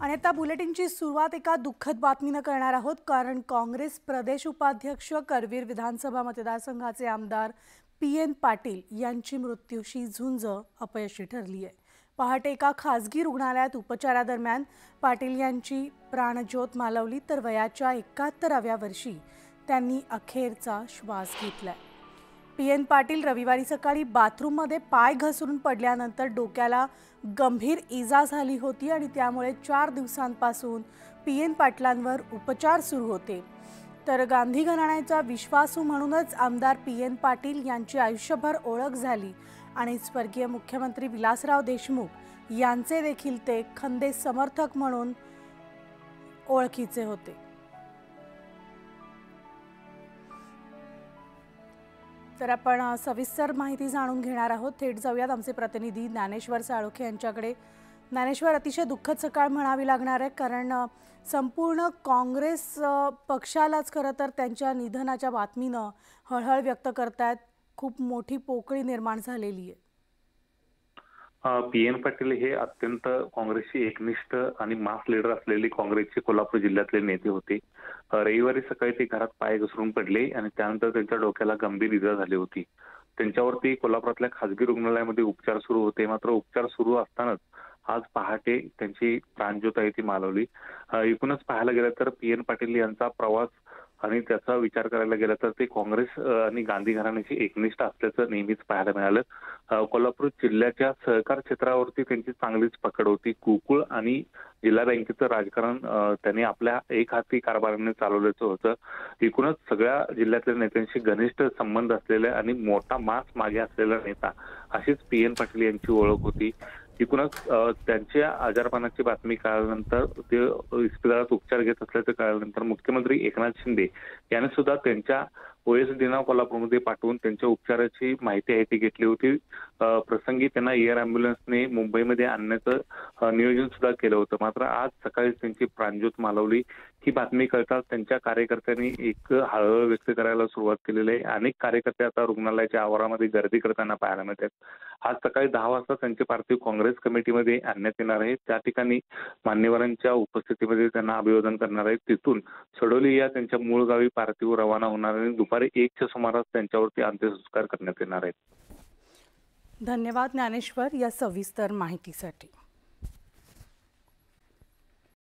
आणि आता बुलेटिनची सुरुवात एका दुःखद बातमीनं करणार आहोत. कारण काँग्रेस प्रदेश उपाध्यक्ष करवीर विधानसभा मतदारसंघाचे आमदार पी एन पाटील यांची मृत्यूशी झुंज अपयशी ठरली आहे. पहाटे एका खासगी रुग्णालयात उपचारादरम्यान पाटील यांची प्राणज्योत मालवली तर वयाच्या एकाहत्तराव्या वर्षी त्यांनी अखेरचा श्वास घेतलाय. पी एन पाटील रविवारी सकाळी बाथरूममध्ये पाय घसरून पडल्यानंतर डोक्याला गंभीर इजा झाली होती आणि त्यामुळे चार दिवसांपासून पी एन पाटलांवर उपचार सुरू होते. तर गांधी घराण्याचा विश्वासू म्हणूनच आमदार पी एन पाटील यांची आयुष्यभर ओळख झाली आणि स्वर्गीय मुख्यमंत्री विलासराव देशमुख यांचे देखील ते खंदे समर्थक म्हणून ओळखीचे होते. तर आपण सविस्तर माहिती जाणून घेणार आहोत. थेट जाऊयात आमचे प्रतिनिधी ज्ञानेश्वर साळोखे यांच्याकडे. ज्ञानेश्वर अतिशय दुःखद सकाळ म्हणावी लागणार आहे कारण संपूर्ण काँग्रेस पक्षालाच खरं तर त्यांच्या निधनाच्या बातमीनं हळहळ व्यक्त करतायत. खूप मोठी पोकळी निर्माण झालेली आहे. पी एन पाटील हे अत्यंत काँग्रेसचे एकनिष्ठ आणि मास लीडर असलेले काँग्रेसचे कोल्हापूर जिल्ह्यातले नेते होते. रविवारी सकाळी ते घरात पाय घसरून पडले आणि त्यानंतर त्यांच्या डोक्याला गंभीर इजा झाली होती. त्यांच्यावरती कोल्हापुरातल्या खासगी रुग्णालयामध्ये उपचार सुरू होते. मात्र उपचार सुरू असतानाच आज पहाटे त्यांची प्राणज्योत आहे ती मालवली. एकूणच पाहायला गेलं तर पी एन पाटील यांचा प्रवास आणि त्याचा विचार करायला गेला तर ते काँग्रेस आणि गांधी घराण्याचे एकनिष्ठ असल्याचं नेहमीच पाहायला मिळालं. कोल्हापूर जिल्ह्याच्या सहकार क्षेत्रावरती त्यांची चांगलीच पकड होती. गोकुळ आणि जिल्हा बँकेचं राजकारण त्यांनी आपल्या एक हाती कारभाराने चालवल्याचं होतं. एकूणच सगळ्या जिल्ह्यातल्या नेत्यांशी घनिष्ठ संबंध असलेले आणि मोठा मास मागे असलेला नेता अशीच पी एन पाटील यांची ओळख होती. एकूणच त्यांच्या आजारपणाची बातमी कळाल्यानंतर ते इस्पितळात उपचार घेत असल्याचं कळल्यानंतर मुख्यमंत्री एकनाथ शिंदे यांनी सुद्धा त्यांच्या ओएस दिनाव कोल्हापूरमध्ये पाठवून त्यांच्या उपचाराची माहिती आहे ती घेतली होती. प्रसंगी त्यांना एअर अँब्युलन्सने मुंबईमध्ये आणण्याचं नियोजन सुद्धा केलं होतं. मात्र आज सकाळी त्यांची प्राणज्योत मालवली ही बातमी कळताच त्यांच्या कार्यकर्त्यांनी एक हळहळ व्यक्त करायला सुरुवात केलेली आहे. अनेक कार्यकर्ते आता रुग्णालयाच्या आवारामध्ये गर्दी करताना पाहायला मिळतात. आज सकाळी दहा वाजता त्यांचे पार्थिव काँग्रेस कमिटीमध्ये आणण्यात येणार आहे. त्या ठिकाणी मान्यवरांच्या उपस्थितीमध्ये त्यांना अभिवादन करणार आहेत. तिथून सडोली या त्यांच्या मूळ गावी पार्थिव रवाना होणार आहे. दुपारी दुपारी एकच्या सुमारास त्यांच्यावरती अंत्यसंस्कार करण्यात येणार आहेत. धन्यवाद ज्ञानेश्वर या सविस्तर माहितीसाठी.